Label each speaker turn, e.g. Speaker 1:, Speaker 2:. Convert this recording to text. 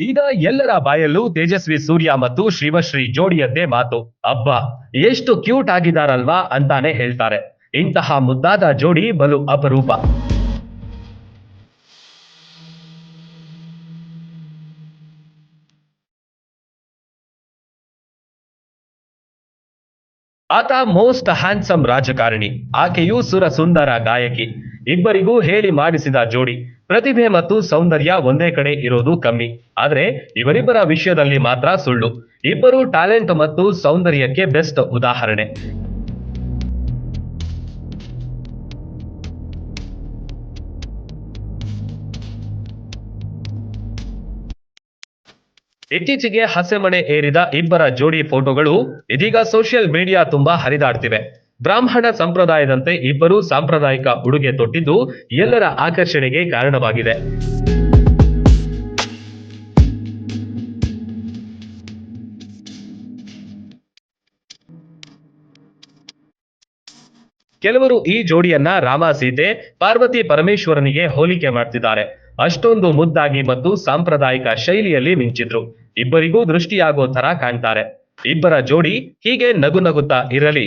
Speaker 1: ಈಗ ಎಲ್ಲರ ಬಾಯಲ್ಲೂ ತೇಜಸ್ವಿ ಸೂರ್ಯ ಮತ್ತು ಶ್ರೀವಶ್ರೀ ಜೋಡಿಯದ್ದೇ ಮಾತು. ಅಬ್ಬಾ, ಎಷ್ಟು ಕ್ಯೂಟ್ ಆಗಿದಾರಲ್ವಾ ಅಂತಾನೆ ಹೇಳ್ತಾರೆ. ಇಂತಹ ಮುದ್ದಾದ ಜೋಡಿ ಬಲು ಅಪರೂಪ. ಆತ ಮೋಸ್ಟ್ ಹ್ಯಾಂಡ್ಸಮ್ ರಾಜಕಾರಣಿ. ಆಕೆಯು ಸುರ ಸುಂದರ ಗಾಯಕಿ. ಇಬ್ಬರಿಗೂ ಹೇಳಿ ಮಾಡಿಸಿದ ಜೋಡಿ. ಪ್ರತಿಭೆ ಮತ್ತು ಸೌಂದರ್ಯ ಒಂದೇ ಕಡೆ ಇರೋದು ಕಮ್ಮಿ. ಆದ್ರೆ ಇವರಿಬ್ಬರ ವಿಷಯದಲ್ಲಿ ಮಾತ್ರ ಸುಳ್ಳು. ಇಬ್ಬರು ಟ್ಯಾಲೆಂಟ್ ಮತ್ತು ಸೌಂದರ್ಯಕ್ಕೆ ಬೆಸ್ಟ್ ಉದಾಹರಣೆ. ಇತ್ತೀಚೆಗೆ ಹಸೆಮಣೆ ಏರಿದ ಇಬ್ಬರ ಜೋಡಿ ಫೋಟೋಗಳು ಇದೀಗ ಸೋಷಿಯಲ್ ಮೀಡಿಯಾ ತುಂಬಾ ಹರಿದಾಡ್ತಿವೆ. ಬ್ರಾಹ್ಮಣ ಸಂಪ್ರದಾಯದಂತೆ ಇಬ್ಬರು ಸಾಂಪ್ರದಾಯಿಕ ಉಡುಗೆ ತೊಟ್ಟಿದ್ದು ಎಲ್ಲರ ಆಕರ್ಷಣೆಗೆ ಕಾರಣವಾಗಿದೆ. ಕೆಲವರು ಈ ಜೋಡಿಯನ್ನ ರಾಮ ಸೀತೆ, ಪಾರ್ವತಿ ಪರಮೇಶ್ವರನಿಗೆ ಹೋಲಿಕೆ ಮಾಡ್ತಿದ್ದಾರೆ. ಅಷ್ಟೊಂದು ಮುದ್ದಾಗಿ ಮತ್ತು ಸಾಂಪ್ರದಾಯಿಕ ಶೈಲಿಯಲ್ಲಿ ಮಿಂಚಿದ್ರು. ಇಬ್ಬರಿಗೂ ದೃಷ್ಟಿಯಾಗೋ ತರ ಕಾಣ್ತಾರೆ. ಇಬ್ಬರ ಜೋಡಿ ಹೀಗೆ ನಗು ನಗುತ್ತಾ ಇರಲಿ.